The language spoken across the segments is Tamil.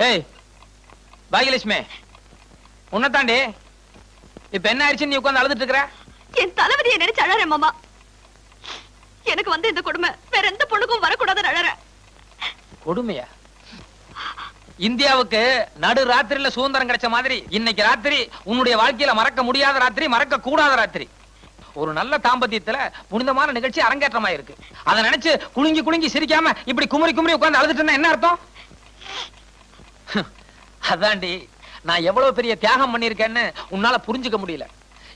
ஏய் பாகியலட்சுமி உன்னதாண்டி இப்ப என்ன ஆயிடுச்சு நீ உட்கார்ந்து அழுதுட்டு இருக்கிற என் தளபதியை நினைச்சு அழறேன் மாமா. எனக்கு வந்து இந்த கொடுமை வேற எந்த பொண்ணுக்கும் வரக்கூடாதுன்னு அழறேன். கொடுமையா? இந்தியாவுக்கு நடு ராத்திரியில சுதந்திரம் கிடைச்ச மாதிரி இன்னைக்கு ராத்திரி உன்னுடைய வாழ்க்கையில மறக்க முடியாத ராத்திரி மறக்க கூடாத ராத்திரி. ஒரு நல்ல தாம்பத்தியத்துல புனிதமான நிகழ்ச்சி அரங்கேற்றமா இருக்கு அதை நினைச்சு குலுங்கி குலுங்கி சிரிக்காம இப்படி குமரி குமரி உட்கார்ந்து அழுதுட்டு என்ன அர்த்தம்? அதாண்டி நான் எவ்வளவு பெரிய தியாகம் பண்ணிருக்கேன்னு உன்னால புரிஞ்சுக்க முடியல.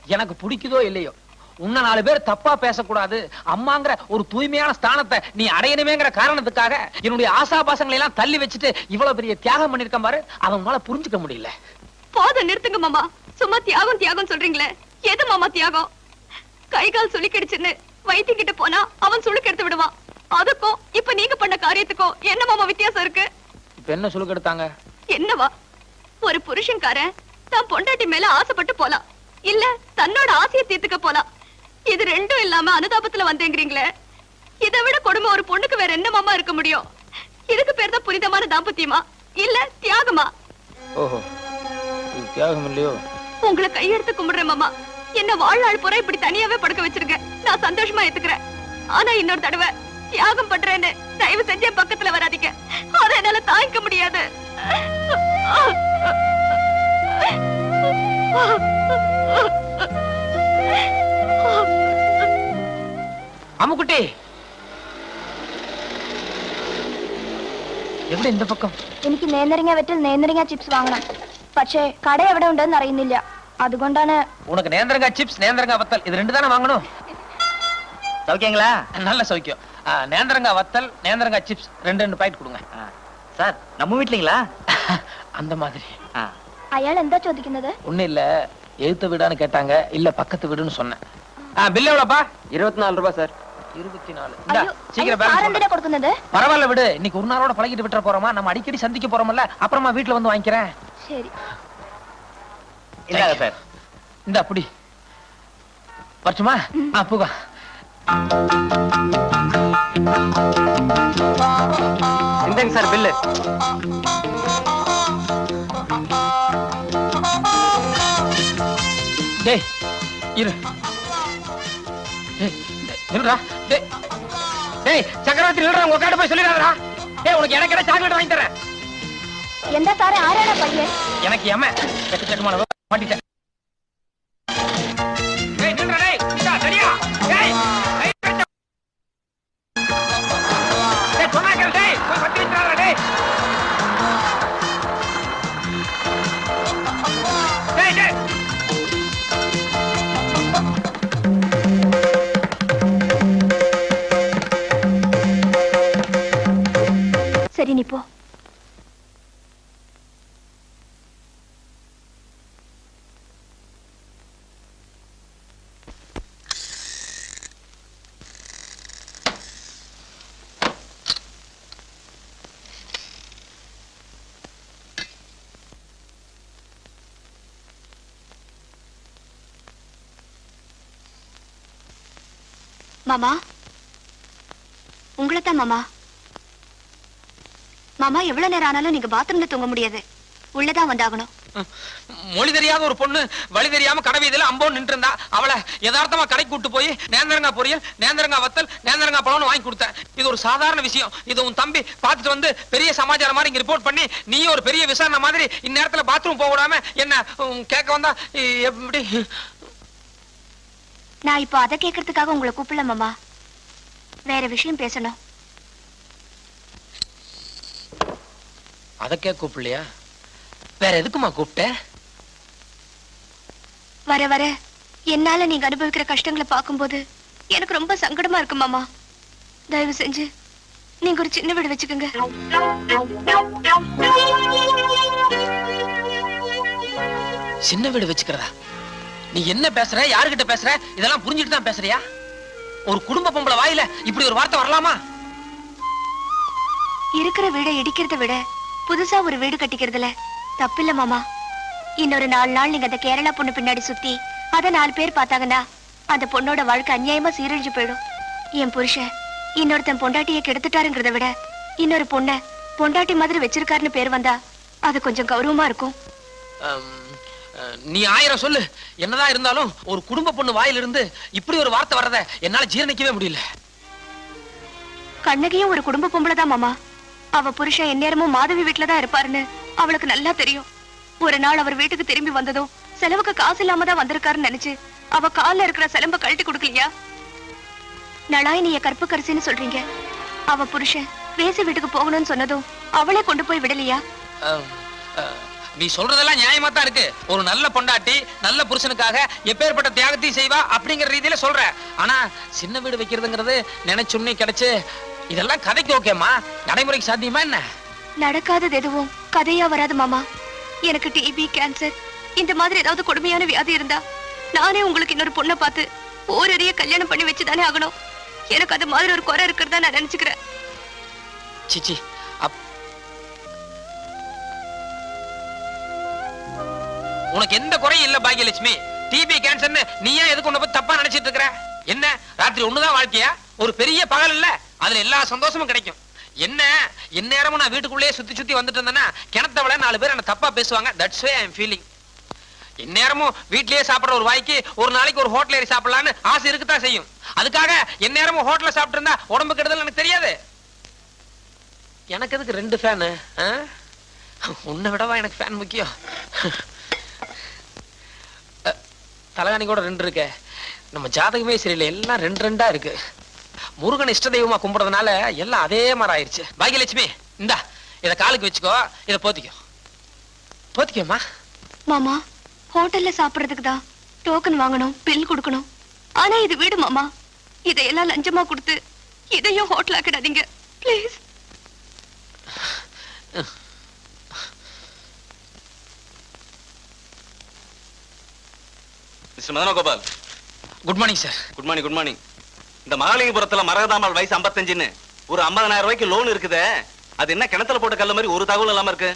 எனக்கு பிடிக்குதோ இல்லையோ? உன்னை நாலு பேர் தப்பா பேசக்கூடாது. அம்மாங்கிற ஒரு தூய்மையான ஸ்தானத்தை நீ அடையணுமேங்கிற காரணத்துக்காக என்னுடைய ஆசாபாசங்களை எல்லாம் தள்ளி வச்சுட்டு இவ்வளவு பெரிய தியாகம் பண்ணிருக்கேன் பாரு அவன் உன்னால புரிஞ்சுக்க முடியல. போதும் நிறுத்துங்க மாமா. சும்மா தியாகம் தியாகம் சொல்றீங்களே. எது மாமா தியாகம்? கை கால் சுளுக்கிடுச்சுன்னு வைத்தியக்கிட்ட போனா அவன் சுளுக்கு எடுத்து விடுவான். அதுக்கும் இப்ப நீங்க பண்ண காரியத்துக்கும் என்ன மாமா வித்தியாசம் இருக்கு? இப்ப என்ன சுழுக்கு எடுத்தாங்க? என்னவா? ஒரு புருஷன்காரன் தான் பொண்டாட்டி மேல ஆசைப்பட்டு போலாம் இல்ல தன்னோட ஆசையை தீர்த்துக்க போலாம் இது ரெண்டும் இல்லாம அனுதாபத்துல வந்தேங்கிறீங்களே? இதை விட கொடுமை ஒரு பொண்ணுக்கு வேற என்ன மாமா இருக்க முடியும்? இதுக்கு பேர் தான் புனிதமான தாம்பத்தியமா? இல்ல தியாகமா? ஓஹோ இது தியாகம் இல்லையோ? உங்களை கையெடுத்து கும்பிடுறேன் மாமா. என்ன வாழ்நாள் பூரா இப்படி தனியாவே படுக்க வச்சிருக்க. நான் சந்தோஷமா ஏத்துக்கிறேன். ஆனா இன்னொரு தடவை தியாகம் பண்றேன்னு தயவு செஞ்சு பக்கத்துல வராதீங்க. அதை என்னால தாங்கிக்க முடியாது. அம்முக்குட்டி എവിടെ இந்த பக்கம் എനിക്ക് നേന്ത്രങ്ങ വെറ്റിൽ നേന്ത്രങ്ങ ചിപ്സ് വാങ്ങണം പക്ഷേ കട എവിടെ ഉണ്ടെന്ന് അറിയുന്നില്ല അതുകൊണ്ടാണ് உனக்கு நேந்திரங்கா சிப்ஸ் நேந்திரங்கா வத்தல் இது ரெண்டு தானே வாங்கணும் சௌக்கியங்களா நல்ல சௌக்கியம் ஆ, நேந்திரங்கா வத்தல் நேந்திரங்கா சிப்ஸ் ரெண்டு ரெண்டு பாக்கெட் கொடுங்க ஆ, சார் நம்ம வீட்லீங்களா அந்த மாதிரி ஆ, അയാൾ എന്താ ചോദിക്കുന്നത് ஒண்ணும் இல்ல எழுத்த வீடான்னு கேட்டாங்க இல்ல பக்கத்து வீடுன்னு சொன்னேன் ஆ, பில் எவ்வளோப்பா இருபத்தி நாலு ரூபாய் சார் இருபத்தி நாலு இந்தா, അയ്യോ சீக்கிரம் സാർ balance എന്തിനാ போடு. കൊടുക്കുന്നത് பரவாயில்ல விடு இன்னைக்கு ஒரு நாளோட பழகிட்டு விட்டுற போறோமா நம்ம அடிக்கடி சந்திக்க போறோம்ல அப்புறமா வீட்டுல வந்து வாங்கிக்கிறேன் ശരി இந்தாங்க சார் இந்த அப்படி வரட்டுமா ஆ பூகா இந்தாங்க சார் பில்லு டேய் போய் சொல்லிடுறா டேய் உனக்கு எனக்கு என்ன பத்தி வச்சிராதடா டேய் மாமா? உங்களைத்தான் மாமா. மாமா எவ்வளவு நேரம் ஆனாலும் நீங்க பாத்ரூம்ல தூங்க முடியாது. உள்ளதான் வந்தாகணும். மொழி தெரியாத ஒரு பொண்ணு வழி தெரியாம கடை வீதியில நின்று இருந்தா அவளை யதார்த்தமா கடைக்கு கூட்டு போய் நேந்திரங்கா பொரியல் நேந்திரங்கா வத்தல் நேந்திரங்கா பழம்னு வாங்கி கொடுத்தேன். இது ஒரு சாதாரண விஷயம். இது உன் தம்பி பார்த்துட்டு வந்து பெரிய சமாச்சாரம் மாதிரி இங்க ரிப்போர்ட் பண்ணி நீ ஒரு பெரிய விசாரணை மாதிரி இந்நேரத்துல பாத்ரூம் போக விடாம என்ன உம், கேட்க வந்தா எப்படி? நான் இப்போ அதை கேட்கறதுக்காக உங்களை கூப்பிடல மாமா. வேற விஷயம் பேசணும். அதக்கே கூப்பிடலையா? வேற எதுக்குமா கூப்பிட்ட? வர வர. என்னால நீங்க அனுபவிக்கிற கஷ்டங்களை பார்க்கும்போது எனக்கு ரொம்ப சங்கடமா இருக்கு மாமா. தயவு செஞ்சு நீங்க ஒரு சின்ன வீடு வச்சுக்கோங்க. சின்ன வீடு வச்சுக்கிறதா? நீ என்ன பேசுற? யாருகிட்ட பேசுற? இதெல்லாம் புரிஞ்சுட்டு தான் பேசுறியா? ஒரு குடும்ப பொம்பளை வாயில இப்படி ஒரு வார்த்தை வரலாமா? இருக்கிற வீடை இடிக்கிறத விட புதுசா ஒரு வீடு கட்டிக்கிறதுல தப்பில்ல மாமா. இன்னொரு நாலு நாள் நீங்க அந்த கேரளா பொண்ணு பின்னாடி சுத்தி அத நாலு பேர் பார்த்தாங்கன்னா அந்த பொண்ணோட வாழ்க்கை அநியாயமா சீரழிஞ்சு போயிடும். என் புருஷன் இன்னொருத்தன் பொண்டாட்டிய கெடுத்துட்டாருங்கிறத விட இன்னொரு பொண்ண பொண்டாட்டி மாதிரி வச்சிருக்காருன்னு பேர் வந்தா அது கொஞ்சம் கௌரவமா இருக்கும். நீ ஆயிரம் சொல்லு. என்னதான் இருந்தாலும் ஒரு குடும்ப பொண்ணு வாயிலிருந்து இப்படி ஒரு வார்த்தை வர்றத என்னால ஜீரணிக்கவே முடியல. கண்ணகியும் ஒரு குடும்ப பொம்பளை தான் மாமா. அவ புருஷன் எந்நேரமும் மாதவி வீட்டுல தான் இருப்பாருன்னு அவளுக்கு நல்லா தெரியும். ஒரு நாள் அவர் வீட்டுக்கு திரும்பி வந்ததும் செலவுக்கு காசு இல்லாம தான் வந்திருக்காருன்னு நினைச்சு அவ கால்ல இருக்கிற சிலம்ப கழட்டி கொடுக்கலையா? நலாயினிய கற்புக்கரசின்னு சொல்றீங்க. அவ புருஷன் வேசி வீட்டுக்கு போகணும்னு சொன்னதும் அவளே கொண்டு போய் விடலையா? நீ சொல்றதெல்லாம் நியாயமா தான் இருக்கு. ஒரு நல்ல பொண்டாட்டி நல்ல புருஷனுக்காக எப்பேற்பட்ட தியாகத்தையும் செய்வா அப்படிங்கிற ரீதியில சொல்ற. ஆனா சின்ன வீடு வைக்கிறதுங்கிறது நினைச்சுன்னே கிடைச்சு இதெல்லாம் கதைக்கு ஓகேம்மா. நடைமுறைக்கு சாத்தியமா என்ன? நடக்காதது எதுவும். கதையா வராது மாமா. எனக்கு டிபி கேன்சர் இந்த மாதிரி ஏதாவது கொடுமையான வியாதி இருந்தா நானே உங்களுக்கு இன்னொரு பொண்ணை பார்த்து ஓரறிய கல்யாணம் பண்ணி வச்சுதானே ஆகணும். எனக்கு அது மாதிரி ஒரு குறை இருக்கிறதா நான் நினைச்சுக்கிறேன். சிச்சி உனக்கு எந்த குறையும் இல்ல பாக்கியலட்சுமி. டிபி கேன்சர்னு நீ ஏன் எதுக்கு உன்ன பத்தி தப்பா நினைச்சிட்டு இருக்கிற? என்ன? ராத்திரி ஒண்ணுதான் வாழ்க்கையா? ஒரு பெரிய பகல் இல்ல. அதுல எல்லா சந்தோஷமும் கிடைக்கும். என்ன? எந்நேரமும் நான் வீட்டுக்குள்ளேயே சுத்தி சுத்தி வந்துட்டு இருந்தேன்னா கிணத்த நாலு பேர் என்ன தப்பா பேசுவாங்க. That's way I am feeling இந்நேரமும் வீட்லயே சாப்பிடுற ஒரு வாய்க்கு ஒரு நாளைக்கு ஒரு ஹோட்டல் ஏறி சாப்பிடலான்னு ஆசை இருக்குதான் செய்யும். அதுக்காக எந்நேரமும் ஹோட்டல சாப்பிட்டு இருந்தா உடம்பு கெடுதல் எனக்கு தெரியாது. எனக்கு எதுக்கு ரெண்டு ஃபேனு உன்னை விடவா எனக்கு ஃபேன் முக்கியம்? தலகாணி கூட ரெண்டு இருக்கே. நம்ம ஜாதகமே சரியில்லை எல்லாம் ரெண்டு ரெண்டா இருக்கு. முருகன் இஷ்ட தெய்வமா கும்பிடுறதுனால எல்லாம் அதே மாதிரி ஆயிருச்சு பாக்கியலட்சுமி இந்தா இதை காலுக்கு வச்சுக்கோ இதை போத்திக்கோ. போத்திக்கோமா மாமா ஹோட்டல்ல சாப்பிடுறதுக்கு தான் டோக்கன் வாங்கணும் பில் கொடுக்கணும். ஆனா இது வீடு மாமா. இதையெல்லாம் லஞ்சமா கொடுத்து இதையும் hotel ஆக்கிடாதீங்க please mister Madhanagopal good morning sir good morning good morning இந்த மகாலிங்கபுரத்துல மரகதாமல் வயசு 55 ஒரு 50000 ரூபாய்க்கு லோன் இருக்குதே. அது என்ன கிணத்துல போட்ட கல்ல மாதிரி ஒரு தகவல் இல்லாம இருக்கு?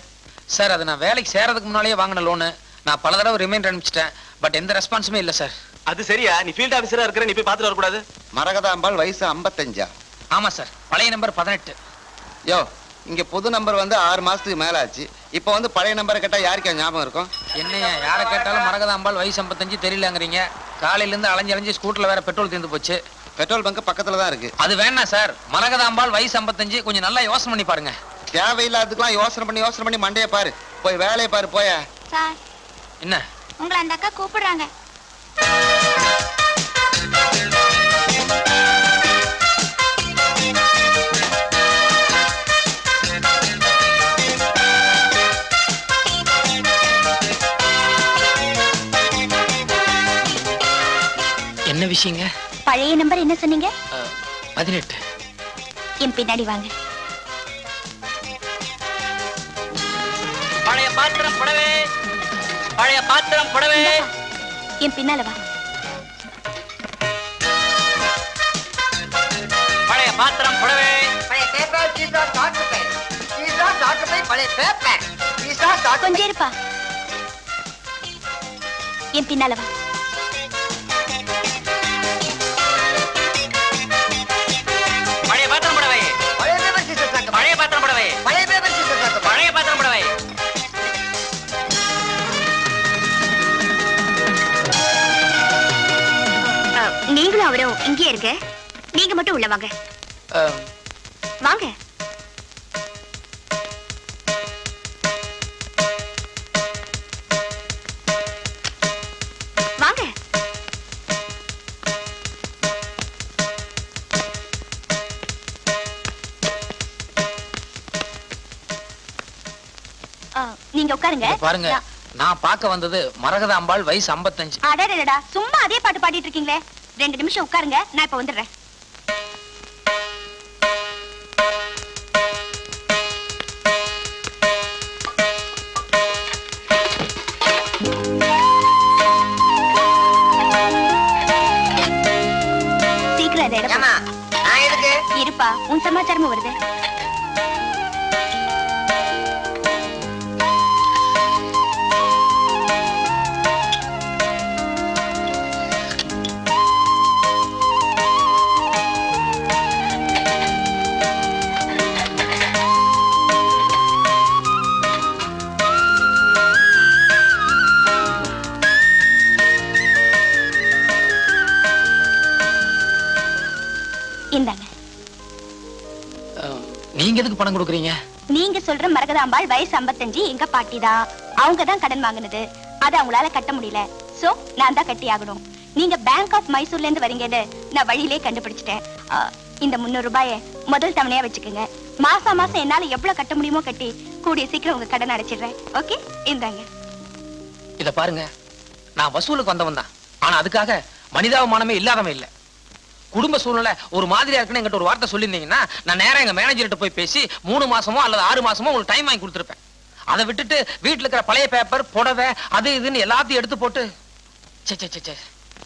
சார் அது நான் வேலைக்கு சேரதுக்கு முன்னாலேயே வாங்கின லோனு நான் பல தடவை ரிமைண்ட் அனுப்பிச்சிட்டேன். பட் எந்த ரெஸ்பான்ஸுமே இல்லை சார் அது சரியா? நீ ஃபீல்ட் ஆபீசரா இருக்கிற நீ போய் பாத்துட்டு வரக்கூடாது. மரகதாம்பாள் வயசு ஐம்பத்தஞ்சா? ஆமா சார் பழைய நம்பர் பதினெட்டு. யோ இங்க புது நம்பர் வந்து ஆறு மாசத்துக்கு மேல ஆச்சு இப்போ வந்து பழைய நம்பரை கேட்டா யாருக்கா ஞாபகம் இருக்கும்? என்னையா யாரை கேட்டாலும் மரகதாம்பாள் வயசு ஐம்பத்தஞ்சு தெரியலங்கிறீங்க. காலையில இருந்து அலைஞ்சு அலைஞ்சு ஸ்கூட்டர்ல வேற பெட்ரோல் தீர்ந்து போச்சு. பெட்ரோல் பங்க் பக்கத்துல தான் இருக்கு. அது வேணாம் சார். மரகதாம்பாள் வயசு ஐம்பத்தஞ்சு. கொஞ்சம் நல்லா யோசனை பண்ணி பாருங்க. தேவையில்லாததுக்கெல்லாம் யோசனை பண்ணி யோசனை பண்ணி மண்டையை பாரு. போய் வேலையை பாரு போய. சார். என்ன? உங்களை அந்த அக்கா கூப்பிடுறாங்க. விஷயங்க. பழைய நம்பர் என்ன சொன்னீங்க? பதினெட்டு. என் பின்னாடி வாங்க. பழைய பாத்திரம் புடவே. பழைய பாத்திரம் புடவே. என் பின்னால வா. பழைய பாத்திரம் புடவே. பழைய பேப்பர் பீஸா சாக்கு பை பீஸா சாக்கு பை பழைய பேப்பர் பீஸா சாக்கு கொஞ்சம் இருப்பா. என் பின்னால வா. இங்கே இருங்க. நீங்க மட்டும் உள்ள வாங்க. வாங்க. நீங்க உட்காருங்க. பாருங்க. நான் பார்க்க வந்தது மரகதாம்பாள் வயசு ஐம்பத்தஞ்சு. அடடடா சும்மா அதே பாட்டு பாடிட்டு இருக்கீங்களே. ரெண்டு நிமிஷம் உட்காருங்க நான் இப்ப வந்துடுறேன். சீக்கிரம் அதை எதுக்கு பணம் கொடுக்குறீங்க? நீங்க சொல்ற மரகதாம்பாள் வயசு 55 எங்க பாட்டி தான் அவங்க தான் கடன் வாங்குனது. அது அவங்களால கட்ட முடியல. சோ நான் தான் கட்டி ஆகணும். நீங்க பேங்க் ஆஃப் மைசூர்ல இருந்து வரீங்கன்னு நான் வழியிலே கண்டுபிடிச்சிட்டேன். இந்த முன்னூறு ரூபாய முதல் தவணையா வச்சுக்கோங்க. மாசம் மாசம் என்னால எவ்வளவு கட்ட முடியுமோ கட்டி கூடிய சீக்கிரம் உங்க கடன் அடைச்சிடுறேன். ஓகே இந்தாங்க. இத பாருங்க. நான் வசூலுக்கு வந்தவன் தான் ஆனா அதுக்காக மனிதாபிமானமே இல்லாதவன் இல்ல. குடும்ப சூழ்நிலை ஒரு மாதிரியா இருக்குன்னு என்கிட்ட ஒரு வார்த்தை சொல்லியிருந்தீங்கன்னா நான் நேரா எங்க மேனேஜர்கிட்ட போய் பேசி மூணு மாசமோ அல்லது ஆறு மாசமோ உங்களுக்கு டைம் வாங்கி கொடுத்துருப்பேன். அதை விட்டுட்டு வீட்டுல இருக்கிற பழைய பேப்பர் புடவை அது இதுன்னு எல்லாத்தையும் எடுத்து போட்டு ச்சே, ச்சே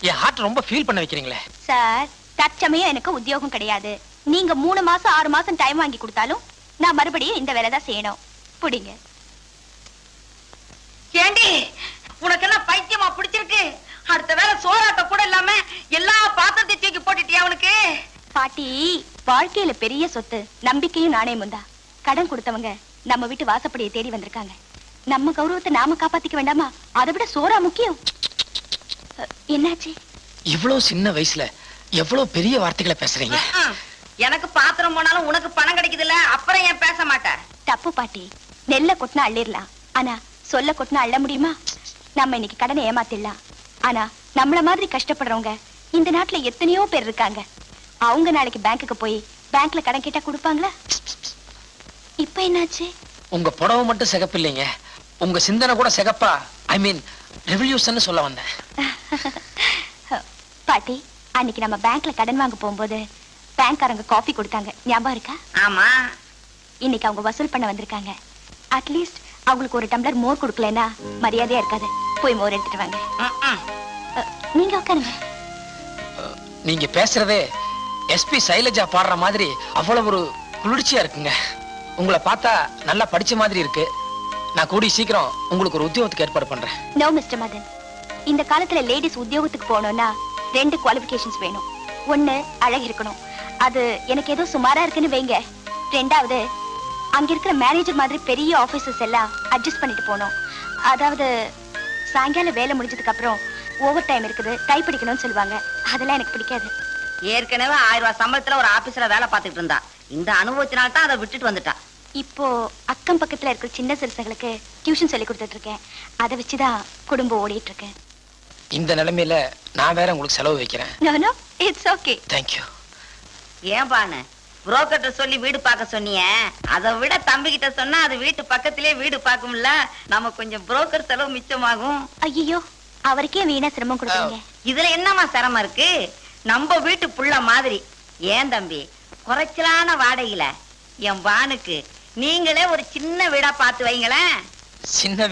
என் ஹார்ட் ரொம்ப ஃபீல் பண்ண வைக்கிறீங்களே. சார் தற்சமயம் எனக்கு உத்தியோகம் கிடையாது. நீங்க மூணு மாசம் ஆறு மாசம் டைம் வாங்கி கொடுத்தாலும் நான் மறுபடியும் இந்த வேலை தான் செய்யணும். புடிங்க. ஏண்டி உனக்கு என்ன பைத்தியமா பிடிச்சிருக்கு? அடுத்த வேலை சோறாக்க கூட இல்லாம எல்லா பாத்திரத்தையும் தூக்கி போட்டுட்டியா அவனுக்கு? பாட்டி வாழ்க்கையில பெரிய சொத்து. நம்பிக்கையும் நாணயமும் தான். கடன் கொடுத்தவங்க நம்ம வீட்டு வாசப்படியை தேடி வந்திருக்காங்க. நம்ம கௌரவத்தை நாம காப்பாத்திக்க வேண்டாமா? அதை விட சோறா முக்கியம். என்னாச்சு? இவ்வளவு சின்ன வயசுல எவ்வளவு பெரிய வார்த்தைகளை பேசுறீங்க. எனக்கு பாத்திரம் போனாலும் உனக்கு பணம் கிடைக்குதுல்ல அப்புறம் ஏன் பேச மாட்டேன் தப்பு பாட்டி. நெல்ல கொட்டினா அள்ளிடலாம். ஆனா சொல்ல கொட்டினா அள்ள முடியுமா? நம்ம இன்னைக்கு கடனை ஏமாத்திடலாம். ஆனா நம்மள மாதிரி கஷ்டப்படுறவங்க இந்த நாட்டுல எத்தனையோ பேர் இருக்காங்க. அவங்க நாளைக்கு பேங்க்குக்கு போய் பேங்க்ல கடன் கேட்டா கொடுப்பாங்களா? இப்ப என்னாச்சு? உங்க புடவை மட்டும் சிகப்பு இல்லைங்க உங்க சிந்தனை கூட சிகப்பா. ஐ மீன் ரெவல்யூஷன் சொல்ல வந்தேன். பாட்டி அன்னைக்கு நம்ம பேங்க்ல கடன் வாங்க போகும்போது பேங்க்காரங்க காஃபி கொடுத்தாங்க. ஞாபகம் இருக்கா? ஆமா. இன்னைக்கு அவங்க வசூல் பண்ண வந்திருக்காங்க. அட்லீஸ்ட் அவங்களுக்கு ஒரு டம்ளர் மோர் கொடுக்கலன்னா மரியாதையா இருக்காது. போய் மோர் எடுத்துட்டு வாங்க. நீங்க உட்காருங்க. நீங்க பேசுறதே எஸ்பி சைலஜா பாடுற மாதிரி அவ்வளவு ஒரு குளிர்ச்சியா இருக்குங்க. உங்களை பார்த்தா நல்லா படிச்ச மாதிரி இருக்கு. நான் கூடி சீக்கிரம் உங்களுக்கு ஒரு உத்தியோகத்துக்கு ஏற்பாடு பண்றேன். No mister Madan. இந்த காலத்துல லேடிஸ் உத்தியோகத்துக்கு போகணும்னா ரெண்டு குவாலிஃபிகேஷன்ஸ் வேணும். ஒண்ணு அழகு இருக்கணும். அது எனக்கு ஏதோ சுமாரா இருக்குன்னு வைங்க. ரெண்டாவது அங்க இருக்கிற மேனேஜர் மாதிரி பெரிய ஆபீசர்ஸ் எல்லாம் அட்ஜஸ்ட் பண்ணிட்டு போகணும் அதாவது சாயங்காலம் வேலை முடிஞ்சதுக்கு அப்புறம் ஓவர் டைம் இருக்குது டைப் படிக்கணும்னு சொல்லுவாங்க. அதெல்லாம் எனக்கு பிடிக்காது. ஏற்கனவே ஆயிரம் ரூபாய் சம்பளத்துல ஒரு ஆபீஸ்ல வேலை பார்த்துட்டு இருந்தா. இந்த அனுபவத்தினால தான் அதை விட்டுட்டு வந்துட்டா. இப்போ அக்கம் பக்கத்துல இருக்கிற சின்ன சிறுசங்களுக்கு டியூஷன் சொல்லி கொடுத்துட்டு இருக்கேன் அதை வச்சுதான் குடும்பம் ஓடிட்டு இருக்கேன் இந்த நிலைமையில நான் வேற உங்களுக்கு செலவு வைக்கிறேன். No no it's okay thank you ஏன் பானு புரோக்கர்ட்ட சொல்லி வீடு பார்க்க சொன்னியே? அதை விட தம்பி கிட்ட சொன்னா அது வீட்டு பக்கத்திலே வீடு பார்க்கும்ல? நம்ம கொஞ்சம் புரோக்கர் செலவு மிச்சமாகும். ஐயோ அவருக்கே வீணா சிரமம் கொடுக்குறீங்க. இதுல என்னம்மா சிரமம் இருக்கு? நம்ம வீட்டு புள்ள மாதிரி. ஏன் தம்பி? குறைச்சலான வாடகையில. என் பானுக்கு நீங்களே ஒரு சின்ன வீடா பார்த்து வைங்களேன். சின்ன